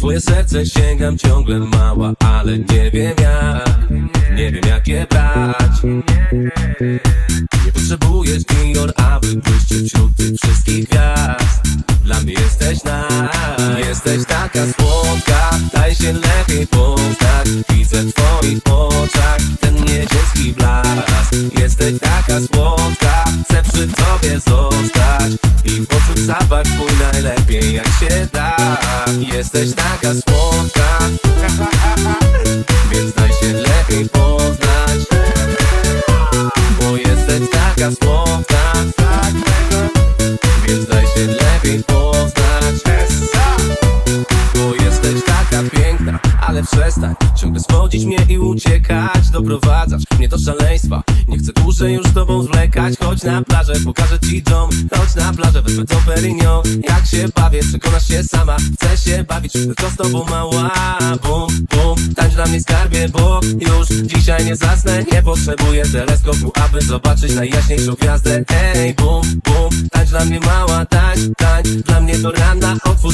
twoje serce sięgam ciągle mała Ale nie wiem jak, nie wiem jak je brać. Nie potrzebujesz Dior, aby błyszczeć wśród tych wszystkich gwiazd. Dla mnie jesteś na, jesteś taka słodka Daj się lepiej poznać, widzę w twoich oczach Ten nieziemski blask. Jesteś taka słodka, chcę przy tobie zostać Zapach twój najlepiej jak się da. Jesteś taka słodka. Więc daj się lepiej poznać ale przestań Ciągle swodzić mnie i uciekać. Doprowadzasz mnie do szaleństwa. Nie chcę dłużej już z tobą zwlekać. Chodź na plażę, pokażę ci dom. Chodź na plażę, wezmę to Perignon. Jak się bawię, przekonasz się sama. Chcę się bawić tylko z tobą mała. Bum, bum, tańcz dla mnie skarbie Bo już dzisiaj nie zasnę. Nie potrzebuję teleskopu, aby zobaczyć najjaśniejszą gwiazdę. Ej, bum, bum, tańcz dla mnie mała. Tańcz, tańcz,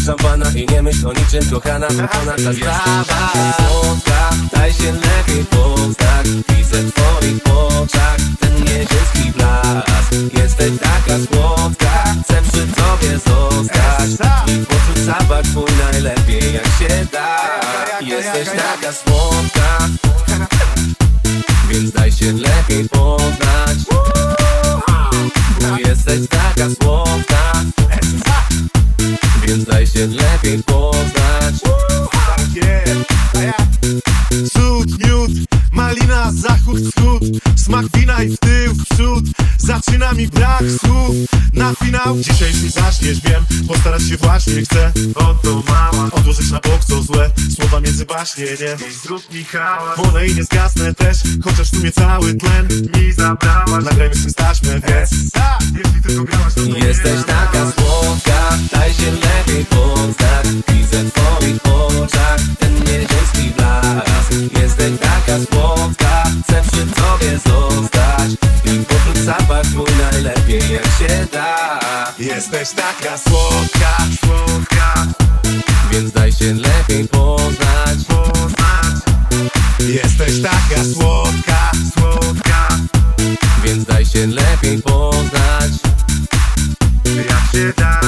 szampana i nie myśl o niczym Kochana, kochana ta sprawa. Słodka, daj się lepiej poznać Widzę w twoich oczach Ten nieziemski blask. Jesteś taka słodka Chcę przy tobie zostać I poczuć zapach twój najlepiej jak się da. Jesteś taka słodka Więc daj się lepiej poznać. Jesteś taka słodka Więc daj się lepiej poznać. Cud, miód, malina, zachód, wschód. Smak wina i w tył, w przód. Zaczyna mi brak słów. Na finał Dzisiaj mi zaczniesz, wiem. Postarać się właśnie chcę. Oto mała. Odłożyć na bok co złe. Słowa między baśnie, nie? I zrób mi hałas. Wolę i nie zgasnę też Chociaż tu mnie cały tlen Mi zabrałaś. Nagrajmy z tym staćmy, wiesz Jeśli tylko grałaś to nie. Jesteś taka słodka, poznać Widzę w oczach ten nieziemski blask. Jesteś taka słodka, chcę przy tobie zostać. I poczuć zapach twój najlepiej jak się da. Jesteś taka słodka, słodka Więc daj się lepiej poznać Poznać. Jesteś taka słodka, słodka Więc daj się lepiej poznać. Jak się da